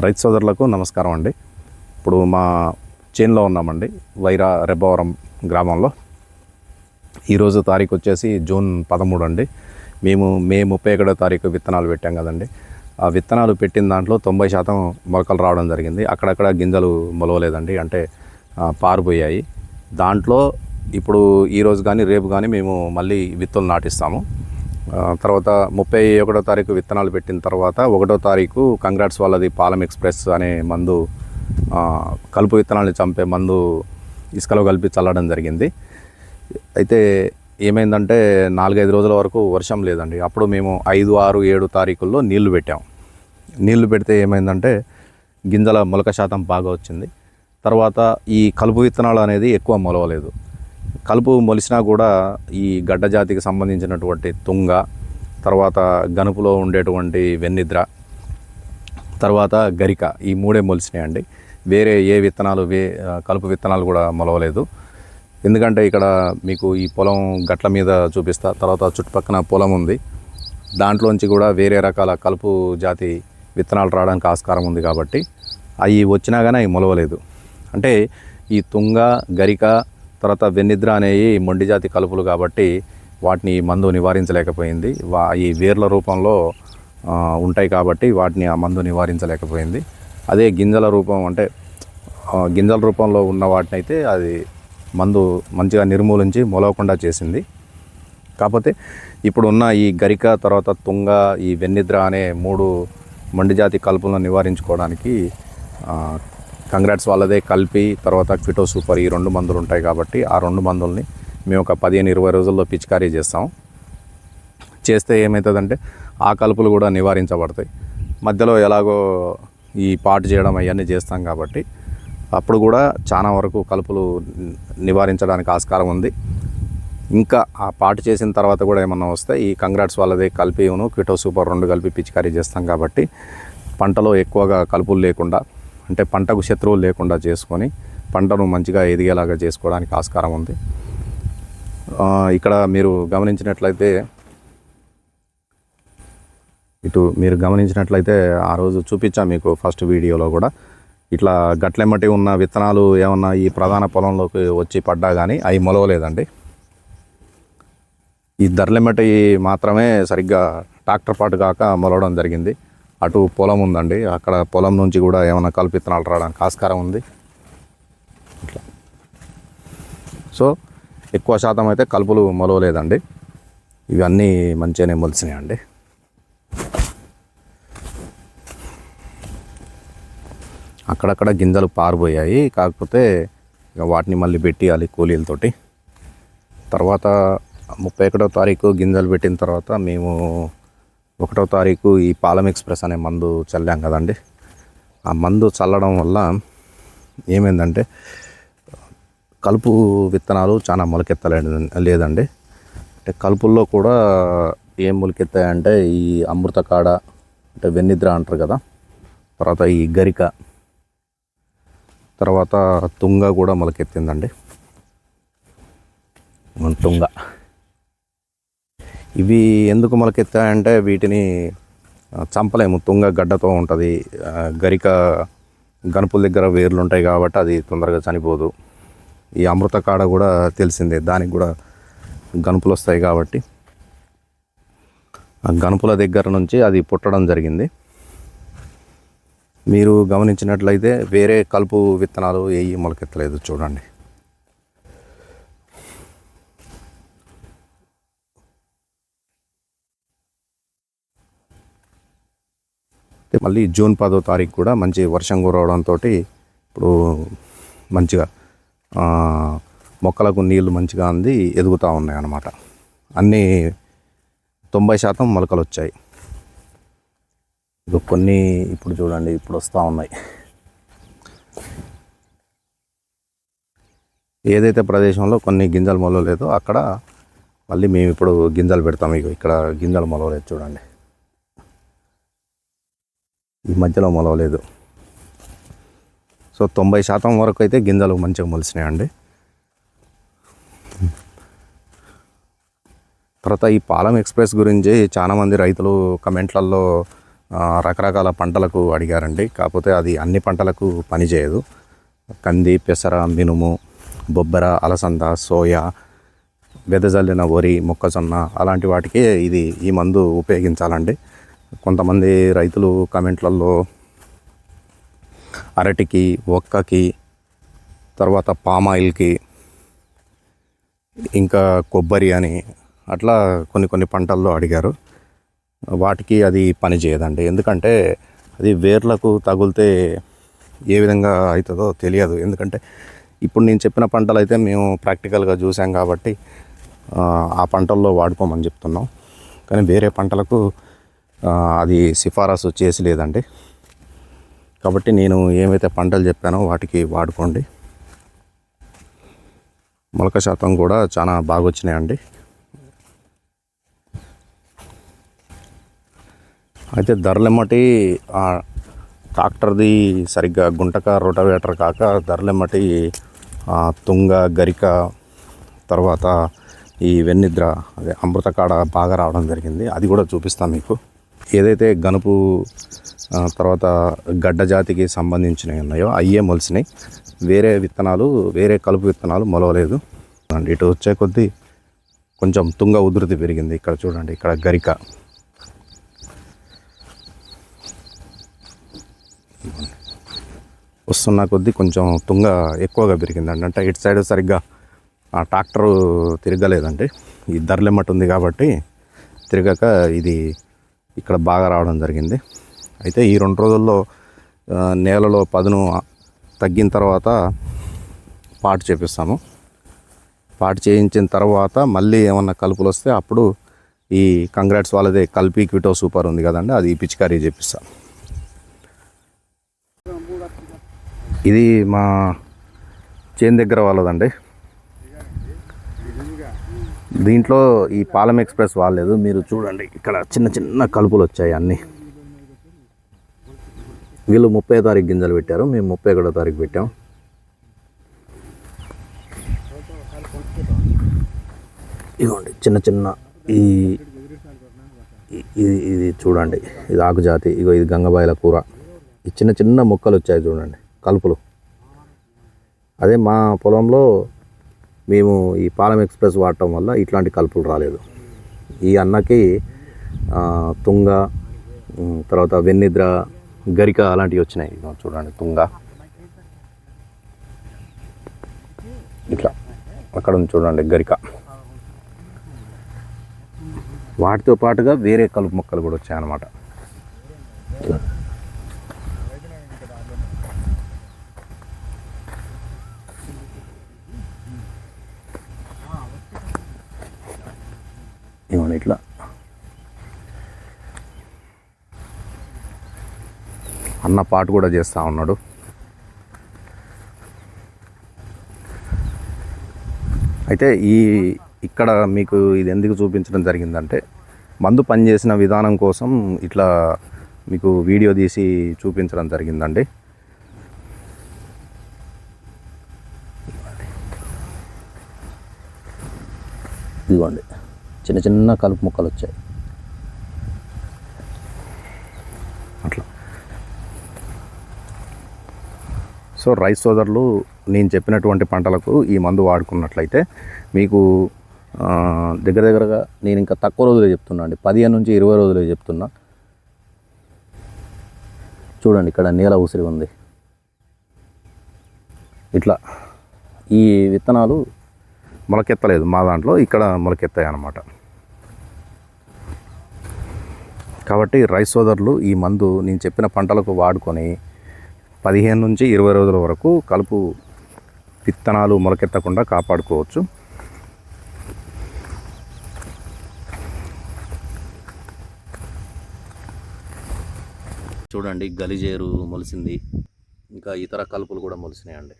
రైతు సోదరులకు నమస్కారం అండి. ఇప్పుడు మా చేన్లో ఉన్నామండి వైరా రెబ్బవరం గ్రామంలో. ఈరోజు తారీఖు వచ్చేసి జూన్ పదమూడు అండి. మేము మే ముప్పై ఒకటో తారీఖు విత్తనాలు పెట్టాం కదండి. ఆ విత్తనాలు పెట్టిన దాంట్లో తొంభై శాతం మొలకలు రావడం జరిగింది. అక్కడక్కడ గింజలు మొలవలేదండి అంటే పారిపోయాయి. దాంట్లో ఇప్పుడు ఈరోజు కానీ రేపు కానీ మేము మళ్ళీ విత్తులు నాటిస్తాము. తర్వాత ముప్పై ఒకటో తారీఖు విత్తనాలు పెట్టిన తర్వాత ఒకటో తారీఖు కంగ్రాట్స్ వాళ్ళది పాలం ఎక్స్ప్రెస్ అనే మందు కలుపు విత్తనాలను చంపే మందు ఇసుకలో కలిపి చల్లడం జరిగింది. అయితే ఏమైందంటే నాలుగైదు రోజుల వరకు వర్షం లేదండి. అప్పుడు మేము ఐదు ఆరు ఏడు తారీఖుల్లో నీళ్ళు పెట్టాం. నీళ్ళు పెడితే ఏమైందంటే గింజల మొలక శాతం బాగా వచ్చింది. తర్వాత ఈ కలుపు విత్తనాలు అనేది ఎక్కువ మొలవలేదు. కలుపు మొలిసినా కూడా ఈ గడ్డ జాతికి సంబంధించినటువంటి తుంగ తర్వాత గనుపులో ఉండేటువంటి వెన్నిద్ర తర్వాత గరిక ఈ మూడే మొలిసినాయండి. వేరే ఏ విత్తనాలు వే కలుపు విత్తనాలు కూడా మొలవలేదు. ఎందుకంటే ఇక్కడ మీకు ఈ పొలం గట్ల మీద చూపిస్తా తర్వాత చుట్టుపక్కన పొలం ఉంది. దాంట్లోంచి కూడా వేరే రకాల కలుపు జాతి విత్తనాలు రావడానికి ఆస్కారం ఉంది కాబట్టి అవి వచ్చినా కానీ అవి మొలవలేదు. అంటే ఈ తుంగ గరిక తర్వాత వెన్నిద్ర అనేవి మొండి జాతి కలుపులు కాబట్టి వాటిని ఈ మందు నివారించలేకపోయింది. వా ఈ వేర్ల రూపంలో ఉంటాయి కాబట్టి వాటిని ఆ మందు నివారించలేకపోయింది. అదే గింజల రూపం అంటే గింజల రూపంలో ఉన్న వాటిని అయితే అది మందు మంచిగా నిర్మూలించి మొలవకుండా చేసింది. కాకపోతే ఇప్పుడున్న ఈ గరిక తర్వాత తుంగ ఈ వెన్నిద్ర అనే మూడు మండి జాతి కలుపులను నివారించుకోవడానికి కంగ్రాట్స్ వాళ్ళదే కలిపి తర్వాత క్విటో సూపర్ ఈ రెండు మందులు ఉంటాయి కాబట్టి ఆ రెండు మందుల్ని మేము ఒక పదిహేను ఇరవై రోజుల్లో పిచికారీ చేస్తాం. చేస్తే ఏమవుతుందంటే ఆ కలుపులు కూడా నివారించబడతాయి. మధ్యలో ఎలాగో ఈ పాటు చేయడం అవన్నీ చేస్తాం కాబట్టి అప్పుడు కూడా చాలా వరకు కలుపులు నివారించడానికి ఆస్కారం ఉంది. ఇంకా ఆ పాటు చేసిన తర్వాత కూడా ఏమన్నా వస్తే ఈ కంగ్రాట్స్ వాళ్ళదే కలిపిను క్విటో సూపర్ రెండు కలిపి పిచికారీ చేస్తాం కాబట్టి పంటలో ఎక్కువగా కలుపులు లేకుండా అంటే పంటకు శత్రువులు లేకుండా చేసుకొని పంటను మంచిగా ఎదిగేలాగా చేసుకోవడానికి ఆస్కారం ఉంది. ఇక్కడ మీరు గమనించినట్లయితే ఇటు మీరు గమనించినట్లయితే ఆ రోజు చూపించాం మీకు ఫస్ట్ వీడియోలో కూడా. ఇట్లా గట్లెమ్మటి ఉన్న విత్తనాలు ఏమన్నా ఈ ప్రధాన పొలంలోకి వచ్చి పడ్డా కానీ అవి మొలవలేదండి. ఈ ధరలెమ్మటి మాత్రమే సరిగ్గా ట్రాక్టర్ పాటు కాక మొలవడం జరిగింది. అటు పొలం ఉందండి. అక్కడ పొలం నుంచి కూడా ఏమైనా కలుపు ఇత్తనాలు రావడానికి ఆస్కారం ఉంది. ఇట్లా. సో ఎక్కువ శాతం అయితే కలుపులు మొలవలేదండి. ఇవన్నీ మంచిగానే మొలిసినాయండి అక్కడక్కడ గింజలు పారిపోయాయి కాకపోతే ఇక వాటిని మళ్ళీ పెట్టియాలి కూలీలతోటి. తర్వాత ముప్పై ఒకటో తారీఖు గింజలు పెట్టిన తర్వాత మేము ఒకటో తారీఖు ఈ పాలం ఎక్స్ప్రెస్ అనే మందు చల్లాం కదండి. ఆ మందు చల్లడం వల్ల ఏమైందంటే కలుపు విత్తనాలు చాలా మొలకెత్తలేదు లేదండి అంటే కలుపుల్లో కూడా ఏం మొలకెత్తాయంటే ఈ అమృత కాడ అంటే వెన్నిద్ర అంటారు కదా తర్వాత ఈ గరిక తర్వాత తుంగ కూడా మొలకెత్తిందండి. తుంగ. ఇవి ఎందుకు మొలకెత్తాయంటే వీటిని చంపలేము. తుంగ గడ్డతో ఉంటుంది. గరిక గనుపుల దగ్గర వేర్లు ఉంటాయి కాబట్టి అది తొందరగా చనిపోదు. ఈ అమృత కాడ కూడా తెలిసిందే. దానికి కూడా గనుపులు వస్తాయి కాబట్టి. ఆ గనుపుల దగ్గర నుంచి అది పుట్టడం జరిగింది. మీరు గమనించినట్లయితే వేరే కలుపు విత్తనాలు ఏవి మొలకెత్తలేదు. చూడండి. మళ్ళీ జూన్ పదో తారీఖు కూడా మంచి వర్షం కురవడంతో ఇప్పుడు మంచిగా మొక్కలకు నీళ్ళు మంచిగా అంది ఎదుగుతూ ఉన్నాయి అన్నమాట అన్నీ తొంభై శాతం మొలకలు వచ్చాయి. ఇక కొన్ని ఇప్పుడు చూడండి ఇప్పుడు వస్తూ ఉన్నాయి. ఏదైతే ప్రదేశంలో కొన్ని గింజలు మొలవలేదో అక్కడ మళ్ళీ మేము ఇప్పుడు గింజలు పెడతాం ఇక ఇక్కడ గింజలు మొలవలేదు చూడండి. ఈ మధ్యలో మొలవలేదు. సో తొంభై శాతం వరకు అయితే గింజలు మంచిగా మొలిసినాయండి. తర్వాత ఈ పాలం ఎక్స్ప్రెస్ గురించి చాలామంది రైతులు కమెంట్లలో రకరకాల పంటలకు అడిగారండి. కాకపోతే అది అన్ని పంటలకు పనిచేయదు కంది పెసర మినుము బొబ్బర అలసంద సోయా వెదజల్లిన వరి మొక్కజొన్న అలాంటి వాటికి ఇది ఈ మందు ఉపయోగించాలండి. కొంతమంది రైతులు కమెంట్లలో అరటికి ఒక్కకి తర్వాత పామాయిల్కి ఇంకా కొబ్బరి అని అట్లా కొన్ని కొన్ని పంటల్లో అడిగారు. వాటికి అది పని చేయదండి. ఎందుకంటే అది వేర్లకు తగిలితే ఏ విధంగా అవుతుందో తెలియదు. ఎందుకంటే ఇప్పుడు నేను చెప్పిన పంటలు అయితే మేము ప్రాక్టికల్గా చూసాం కాబట్టి ఆ, పంటల్లో వాడుకోమని చెప్తున్నాం. కానీ వేరే పంటలకు అది సిఫారసు చేసి లేదండి. కాబట్టి నేను ఏమైతే పంటలు చెప్పానో వాటికి వాడుకోండి. మొలక శాతం కూడా చాలా బాగా వచ్చినాయండి అయితే ధరలెమ్మటి ట్రాక్టర్ది సరిగ్గా గుంటక రోటవేటర్ కాక ధరలెమ్మటి తుంగ గరిక తర్వాత ఈ వెన్నిద్ర అదే అమృతకాడ బాగా రావడం జరిగింది. అది కూడా చూపిస్తాను మీకు. ఏదైతే గనుపు తర్వాత గడ్డ జాతికి సంబంధించినవి ఉన్నాయో అయ్యే మొలిసినాయి. వేరే విత్తనాలు వేరే కలుపు విత్తనాలు మొలవలేదు. అండి ఇటు వచ్చే కొద్దీ కొంచెం తుంగ ఉధృతి పెరిగింది. ఇక్కడ చూడండి ఇక్కడ గరిక. వస్తున్న కొద్దీ కొంచెం తుంగ ఎక్కువగా పెరిగిందండి అంటే ఇటు సైడ్ సరిగ్గా ఆ ట్రాక్టరు తిరగలేదండి. ఈ ధరలెమ్మటి ఉంది కాబట్టి తిరగక ఇది ఇక్కడ బాగా రావడం జరిగింది. అయితే ఈ రెండు రోజుల్లో నేలలో పదును తగ్గిన తర్వాత పాటు చేపిస్తాము. పాటు చేయించిన తర్వాత మళ్ళీ ఏమన్నా కలుపులు వస్తే అప్పుడు ఈ కంగ్రాట్స్ వాళ్ళదే కల్పి క్విటో సూపర్ ఉంది కదండి అది పిచికారీ చేపిస్తాం. ఇది మా చేను దగ్గర వాళ్ళదండి. దీంట్లో ఈ పాలెం ఎక్స్ప్రెస్ వాడలేదు. మీరు చూడండి ఇక్కడ చిన్న చిన్న కలుపులు వచ్చాయి అన్నీ. వీళ్ళు ముప్పై తారీఖు గింజలు పెట్టారు. మేము ముప్పై ఒకటో తారీఖు పెట్టాం. ఇదిగోండి చిన్న చిన్న ఈ ఈ- ఇది ఇది చూడండి ఇది ఆకుజాతి ఇగో ఇది గంగబాయిల కూర. ఈ చిన్న చిన్న మొక్కలు వచ్చాయి చూడండి కలుపులు. అదే మా పొలంలో మేము ఈ పాలెం ఎక్స్ప్రెస్ వాడటం వల్ల ఇట్లాంటి కలుపులు రాలేదు. ఈ అన్నకి తుంగ తర్వాత వెన్నిద్ర గరిక అలాంటివి వచ్చినాయి. చూడండి తుంగ. ఇట్లా. అక్కడ ఉంది చూడండి గరిక. వాటితో పాటుగా వేరే కలుపు మొక్కలు కూడా వచ్చాయన్నమాట ఇవ్వండి ఇట్లా అన్న పాట కూడా చేస్తూ ఉన్నాడు. అయితే ఈ ఇక్కడ మీకు ఇది ఎందుకు చూపించడం జరిగిందంటే మందు పనిచేసిన విధానం కోసం ఇట్లా మీకు వీడియో తీసి చూపించడం జరిగిందండి. ఇదిగోండి చిన్న చిన్న కలుపు మొక్కలు వచ్చాయి. సో రైస్ సోదరులు నేను చెప్పినటువంటి పంటలకు ఈ మందు వాడుకున్నట్లయితే మీకు దగ్గర దగ్గరగా నేను ఇంకా తక్కువ రోజులే చెప్తున్నా అండి. పదిహేను నుంచి ఇరవై రోజులే చెప్తున్నా. చూడండి ఇక్కడ నేల ఉసిరి ఉంది. ఇట్లా ఈ విత్తనాలు మొలకెత్తలేదు. మా దాంట్లో ఇక్కడ మొలకెత్తాయి అన్నమాట కాబట్టి రైస్ సోదరులు ఈ మందు నేను చెప్పిన పంటలకు వాడుకొని పదిహేను నుంచి ఇరవై రోజుల వరకు కలుపు విత్తనాలు మొలకెత్తకుండా కాపాడుకోవచ్చు. చూడండి గలిజేరు మొలిసింది. ఇంకా ఇతర కలుపులు కూడా మొలిసినాయండి.